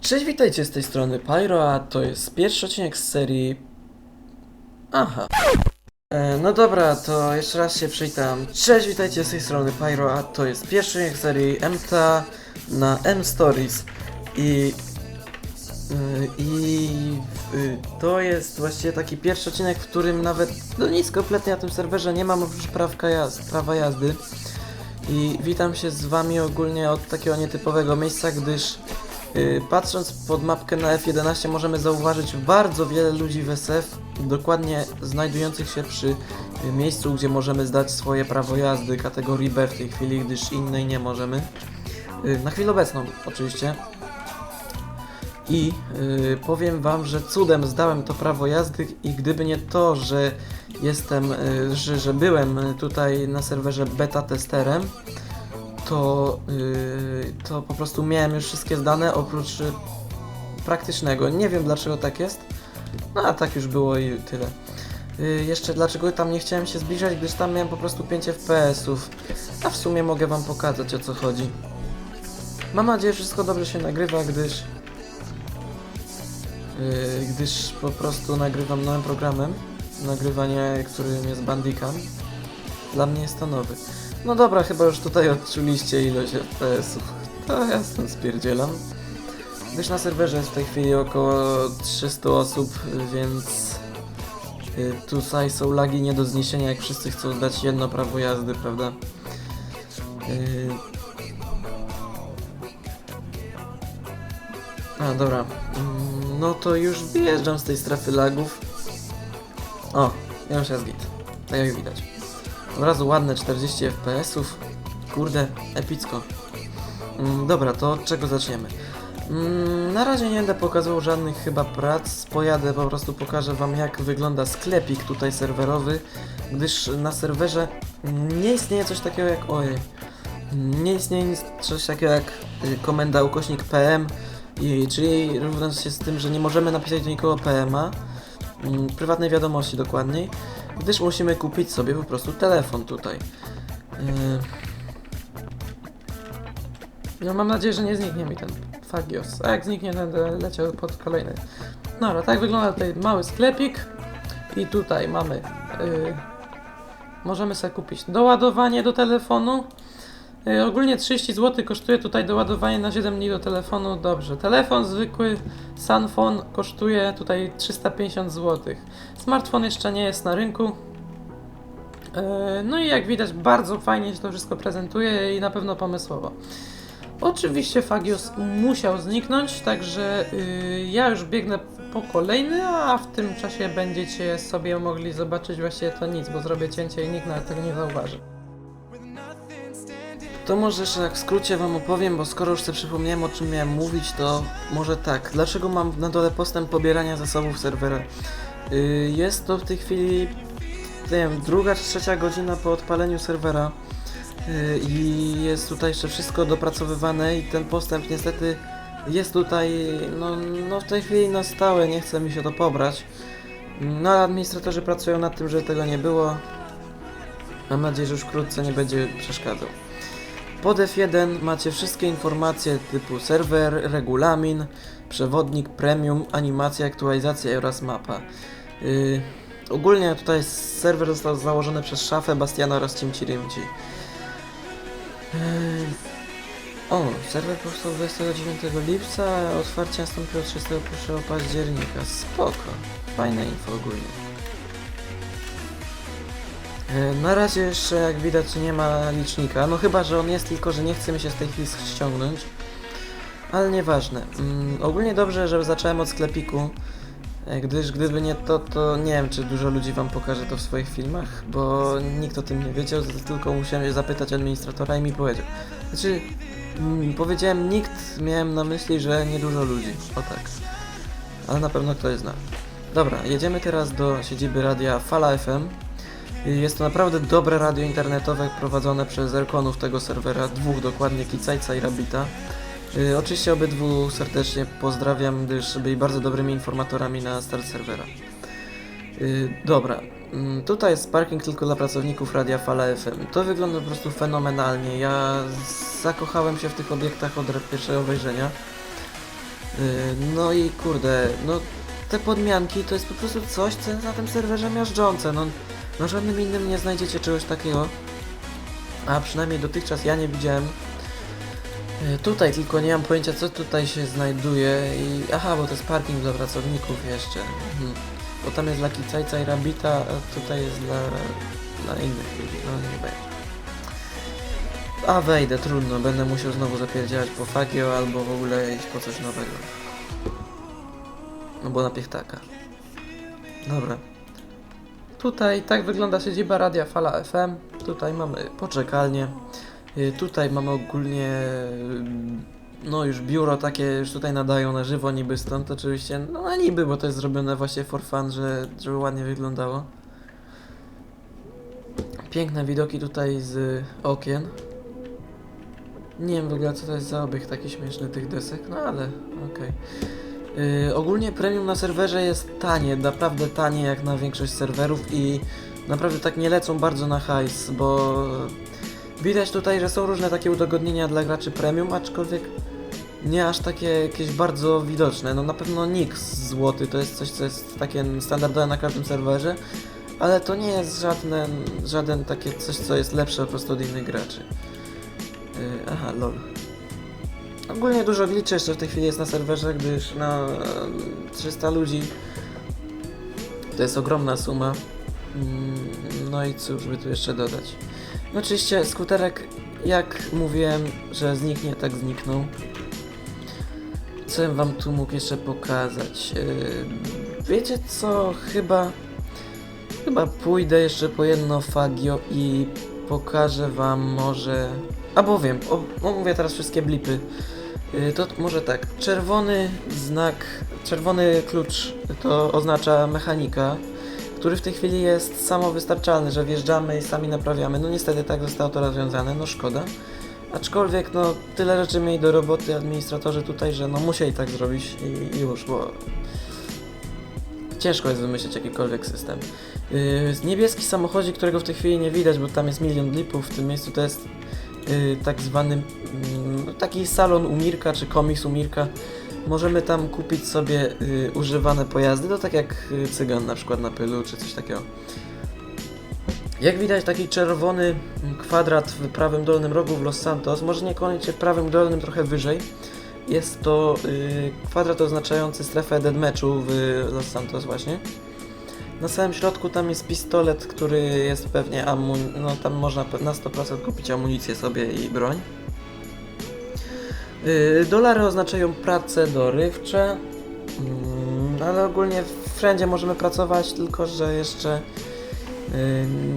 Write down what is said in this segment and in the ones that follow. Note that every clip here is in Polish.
Cześć, witajcie z tej strony Pyro, a to jest pierwszy odcinek z serii... Aha. E, no dobra, to jeszcze raz się przywitam. Cześć, witajcie z tej strony Pyro, a to jest pierwszy odcinek z serii MTA na M-Stories. I... y, I y, to jest właściwie taki pierwszy odcinek, w którym nawet no nic kompletnie na tym serwerze nie mam oprócz prawa jazdy. I witam się z wami ogólnie od takiego nietypowego miejsca, gdyż Yy, Patrząc pod mapkę na F11 możemy zauważyć bardzo wiele ludzi w SF, dokładnie znajdujących się przy y, miejscu, gdzie możemy zdać swoje prawo jazdy kategorii B w tej chwili, gdyż innej nie możemy. Na chwilę obecną oczywiście. I yy, powiem wam, że cudem zdałem to prawo jazdy i gdyby nie to, że jestem, yy, że, że byłem y, tutaj na serwerze beta testerem, to, yy, to po prostu miałem już wszystkie zdane oprócz praktycznego. Nie wiem dlaczego tak jest, no a tak już było i tyle. Jeszcze dlaczego tam nie chciałem się zbliżać, gdyż tam miałem po prostu 5 FPS-ów, a w sumie mogę wam pokazać o co chodzi. Mam nadzieję, że wszystko dobrze się nagrywa, gdyż gdyż po prostu nagrywam nowym programem, nagrywanie, którym jest Bandicam. Dla mnie jest to nowy. No dobra, chyba już tutaj odczuliście ilość FPS-ów. To ja stąd spierdzielam. Gdyż na serwerze jest w tej chwili około 300 osób, więc y, tutaj są lagi nie do zniesienia, jak wszyscy chcą zdać jedno prawo jazdy, prawda? Y, A, dobra. No to już wyjeżdżam z tej strefy lagów. O, ja już jest git. Tak jak widać. Od razu ładne 40 FPS-ów. Kurde, epicko. Mm, dobra, to od czego zaczniemy? Mm, na razie nie będę pokazywał żadnych chyba prac. Pojadę, po prostu pokażę wam jak wygląda sklepik tutaj serwerowy, gdyż na serwerze nie istnieje coś takiego jak... Ojej. Nie istnieje coś takiego jak y, komenda ukośnik PM, czyli równa się z tym, że nie możemy napisać do nikogo PMA, mm, prywatnej wiadomości dokładniej, gdyż musimy kupić sobie po prostu telefon tutaj. Yy. No mam nadzieję, że nie zniknie mi ten Fagios. A jak zniknie, będę leciał pod kolejny. Dobra, tak wygląda tutaj mały sklepik. I tutaj mamy... Yy, możemy sobie kupić doładowanie do telefonu. Yy, ogólnie 30 zł kosztuje tutaj doładowanie na 7 dni do telefonu. Dobrze, telefon zwykły Sunphone kosztuje tutaj 350 zł. Smartfon jeszcze nie jest na rynku. Yy, No i jak widać, bardzo fajnie się to wszystko prezentuje i na pewno pomysłowo. Oczywiście Fagios musiał zniknąć, także yy, ja już biegnę po kolejny, a w tym czasie będziecie sobie mogli zobaczyć właściwie to nic, bo zrobię cięcie i nikt nawet tego nie zauważy. To może jeszcze tak w skrócie wam opowiem, bo skoro już sobie przypomniałem o czym miałem mówić, to może tak. Dlaczego mam na dole postęp pobierania zasobów serwera? Yy, jest to w tej chwili, nie wiem, druga czy trzecia godzina po odpaleniu serwera yy, i jest tutaj jeszcze wszystko dopracowywane i ten postęp niestety jest tutaj, no, no w tej chwili na stałe, nie chce mi się to pobrać. No ale administratorzy pracują nad tym, żeby tego nie było. Mam nadzieję, że już wkrótce nie będzie przeszkadzał. Pod F1 macie wszystkie informacje typu serwer, regulamin, przewodnik, premium, animacja, aktualizacja oraz mapa. Yy, ogólnie tutaj serwer został założony przez Szafę, Bastiana oraz Cimci Rymci. Yy, o, serwer powstał 29 lipca, a otwarcie nastąpiło 31 października. Spoko, fajne info ogólnie. E, Na razie jeszcze jak widać nie ma licznika, no chyba, że on jest, tylko że nie chce mi się z tej chwili ściągnąć. Ale nieważne. Mm, ogólnie dobrze, że zacząłem od sklepiku, e, gdyż gdyby nie to, to nie wiem, czy dużo ludzi wam pokaże to w swoich filmach, bo nikt o tym nie wiedział, tylko musiałem zapytać administratora i mi powiedział. Znaczy, mm, powiedziałem nikt, miałem na myśli, że niedużo ludzi, o tak. Ale na pewno ktoś zna. Dobra, jedziemy teraz do siedziby radia Fala FM. Jest to naprawdę dobre radio internetowe prowadzone przez Erkonów tego serwera, dwóch dokładnie, Kicajca i Rabita. Yy, oczywiście obydwu serdecznie pozdrawiam, gdyż byli bardzo dobrymi informatorami na start serwera. Yy, dobra, Mm, Tutaj jest parking tylko dla pracowników Radia Fala FM. To wygląda po prostu fenomenalnie. Ja zakochałem się w tych obiektach od pierwszego wejrzenia. No i kurde, no te podmianki to jest po prostu coś, co na tym serwerze miażdżące. No, na żadnym innym nie znajdziecie czegoś takiego. A przynajmniej dotychczas ja nie widziałem. Yy, Tutaj tylko nie mam pojęcia co tutaj się znajduje i... Aha, bo to jest parking dla pracowników jeszcze. Mhm. Bo tam jest dla Kicajca i Rabita, a tutaj jest dla, dla innych ludzi. No nie będzie. A wejdę, trudno. Będę musiał znowu zapierdziałać po Fagio albo w ogóle iść po coś nowego. No bo na piechtaka. Dobra. Tutaj tak wygląda siedziba Radia Fala FM. Tutaj mamy poczekalnię. Y, Tutaj mamy ogólnie y, no już biuro takie już tutaj nadają na żywo niby stąd oczywiście. No na niby, bo to jest zrobione właśnie for fun, że, żeby ładnie wyglądało. Piękne widoki tutaj z okien. Nie wiem w ogóle co to jest za obieg taki śmieszny tych desek, no ale okej. Yy, ogólnie premium na serwerze jest tanie, naprawdę tanie jak na większość serwerów i naprawdę tak nie lecą bardzo na hajs, bo widać tutaj, że są różne takie udogodnienia dla graczy premium, aczkolwiek nie aż takie jakieś bardzo widoczne. No na pewno Nix złoty to jest coś, co jest takie standardowe na każdym serwerze, ale to nie jest żadne, żaden takie coś, co jest lepsze po prostu od innych graczy. Yy, aha, lol. Ogólnie dużo glitchy jeszcze w tej chwili jest na serwerze, gdyż na e, 300 ludzi to jest ogromna suma. Mm, No i cóż by tu jeszcze dodać. No oczywiście skuterek, jak mówiłem, że zniknie, tak zniknął. Co bym wam tu mógł jeszcze pokazać? Yy, Wiecie co? Chyba... Chyba pójdę jeszcze po jedno Fagio i pokażę wam może... Albo wiem, omówię teraz wszystkie blipy. Yy, To może tak, czerwony znak, czerwony klucz to oznacza mechanika, który w tej chwili jest samowystarczalny, że wjeżdżamy i sami naprawiamy. No niestety tak zostało to rozwiązane, no szkoda. Aczkolwiek no tyle rzeczy mieli do roboty administratorzy tutaj, że no musieli tak zrobić i, i już, bo ciężko jest wymyślić jakikolwiek system. Yy, niebieski samochodzik, którego w tej chwili nie widać, bo tam jest milion blipów, w tym miejscu to jest tak zwany mm, taki salon u Mirka, czy komiks u Mirka. Możemy tam kupić sobie yy, używane pojazdy, to tak jak yy, cygan na przykład na pylu, czy coś takiego. Jak widać taki czerwony kwadrat w prawym dolnym rogu w Los Santos, może niekoniecznie prawym dolnym, trochę wyżej. Jest to kwadrat oznaczający strefę deadmatchu w Los Santos właśnie. Na samym środku tam jest pistolet, który jest pewnie amun... no tam można na 100% kupić amunicję sobie i broń. Yy, dolary oznaczają prace dorywcze, mm, ale ogólnie wszędzie możemy pracować, tylko że jeszcze yy,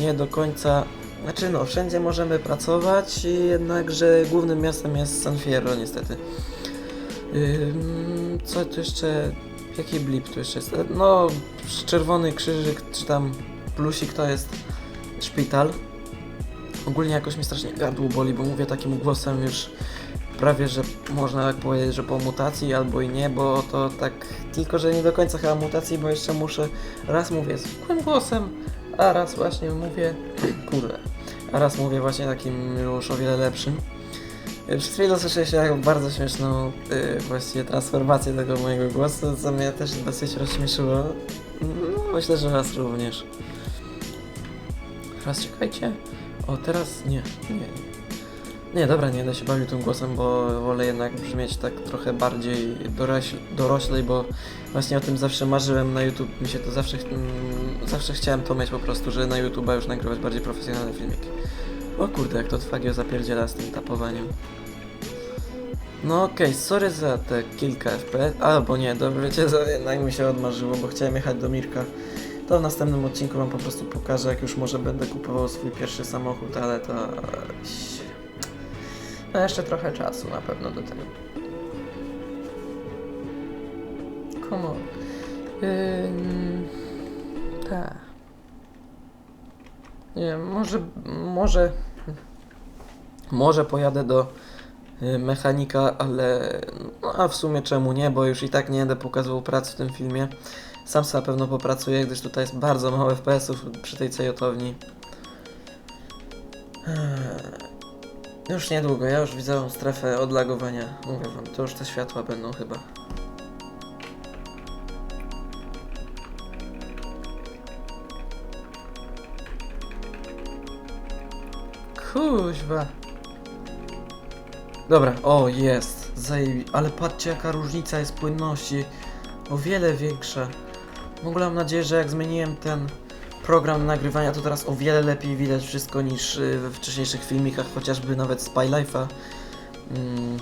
nie do końca. Znaczy, no, wszędzie możemy pracować, jednakże głównym miastem jest San Fierro, niestety. Yy, co tu jeszcze. Jaki blip tu jeszcze jest? E, No, czerwony krzyżyk, czy tam plusik to jest szpital. Ogólnie jakoś mi strasznie gardło boli, bo mówię takim głosem już prawie, że można tak powiedzieć, że po mutacji albo i nie, bo to tak tylko, że nie do końca chyba mutacji, bo jeszcze muszę raz mówię zwykłym głosem, a raz właśnie mówię, kurde, a raz mówię właśnie takim już o wiele lepszym. Y, Przed chwilą słyszeliście taką bardzo śmieszną yy, właściwie transformację tego mojego głosu, co mnie też dosyć rozśmieszyło. No, myślę, że was również. Teraz czekajcie. O, teraz nie, nie, nie. Nie, dobra, nie będę się bawił tym głosem, bo wolę jednak brzmieć tak trochę bardziej dorośl, bo właśnie o tym zawsze marzyłem na YouTube. Mi się to zawsze, mm, zawsze chciałem to mieć po prostu, że na YouTube już nagrywać bardziej profesjonalne filmiki. O kurde, jak to Fagio zapierdziela z tym tapowaniem. No okej, sorry za te kilka FPS, albo nie, dobrze, wiecie co, jednak mi się odmarzyło, bo chciałem jechać do Mirka. To w następnym odcinku wam po prostu pokażę, jak już może będę kupował swój pierwszy samochód, ale to... No jeszcze trochę czasu na pewno do tego. Come on. Ym... Tak. Nie może, może, może pojadę do y, mechanika, ale no a w sumie czemu nie, bo już i tak nie będę pokazywał pracy w tym filmie. Sam sobie na pewno popracuję, gdyż tutaj jest bardzo mało FPS-ów przy tej cejotowni. Już niedługo, ja już widzę strefę odlagowania. Mówię wam, to już te światła będą chyba. Kuźwa. Dobra, o jest, zajebi... Ale patrzcie jaka różnica jest płynności. O wiele większa. W ogóle mam nadzieję, że jak zmieniłem ten program nagrywania, to teraz o wiele lepiej widać wszystko niż y, we wcześniejszych filmikach, chociażby nawet z Life'a. Mm,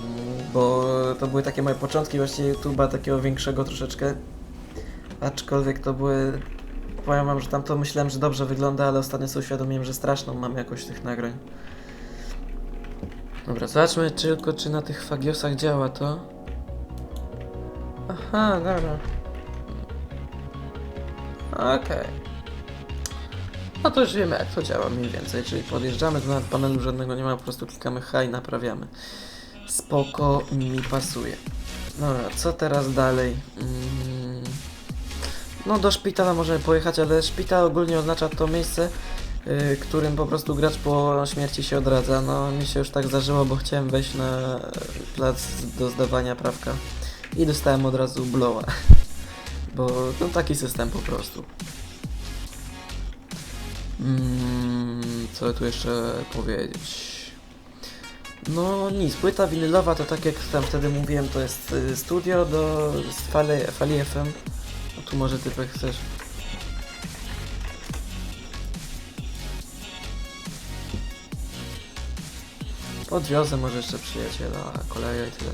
bo to były takie moje początki właśnie YouTube'a, takiego większego troszeczkę. Aczkolwiek to były... Powiem wam, że tam to myślałem, że dobrze wygląda, ale ostatnio sobie uświadomiłem, że straszną mam jakość tych nagrań. Dobra, zobaczmy tylko, czy na tych fagiosach działa to. Aha, dobra. Okej. No to już wiemy, jak to działa mniej więcej, czyli podjeżdżamy, to nawet panelu żadnego nie ma, po prostu klikamy H i naprawiamy. Spoko, mi pasuje. Dobra, co teraz dalej? Mm. No do szpitala możemy pojechać, ale szpital ogólnie oznacza to miejsce, y, którym po prostu gracz po śmierci się odradza. No mi się już tak zdarzyło, bo chciałem wejść na plac do zdawania prawka i dostałem od razu blowa. Bo no taki system po prostu. Mm, co tu jeszcze powiedzieć? No nic, płyta winylowa to tak jak tam wtedy mówiłem, to jest y, studio do fali, fali FM. Tu może typek chcesz. Podwiozę może jeszcze przyjaciela, koleja i tyle.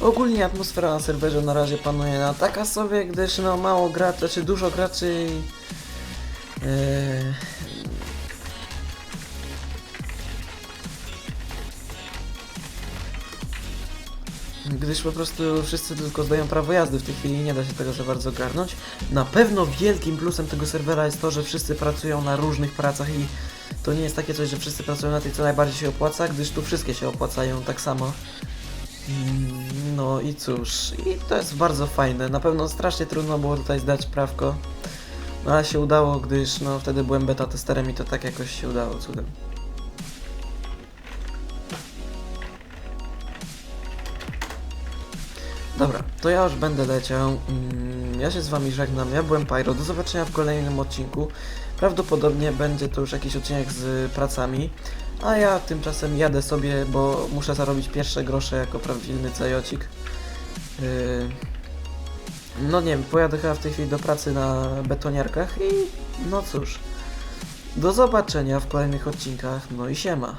Ogólnie atmosfera na serwerze na razie panuje na taka sobie, gdyż no mało graczy, czy dużo graczy i... Yy... Gdyż po prostu wszyscy tylko zdają prawo jazdy w tej chwili nie da się tego za bardzo garnąć. Na pewno wielkim plusem tego serwera jest to, że wszyscy pracują na różnych pracach i to nie jest takie coś, że wszyscy pracują na tej, co najbardziej się opłaca, gdyż tu wszystkie się opłacają tak samo. Mm, No i cóż, i to jest bardzo fajne. Na pewno strasznie trudno było tutaj zdać prawko. No ale się udało, gdyż no wtedy byłem beta testerem i to tak jakoś się udało cudem. Dobra, to ja już będę leciał. Mm, Ja się z wami żegnam. Ja byłem Pyro. Do zobaczenia w kolejnym odcinku. Prawdopodobnie będzie to już jakiś odcinek z pracami. A ja tymczasem jadę sobie, bo muszę zarobić pierwsze grosze jako prawdziwy cajocik. Yy... No nie wiem, pojadę chyba w tej chwili do pracy na betoniarkach i no cóż. Do zobaczenia w kolejnych odcinkach, no i siema.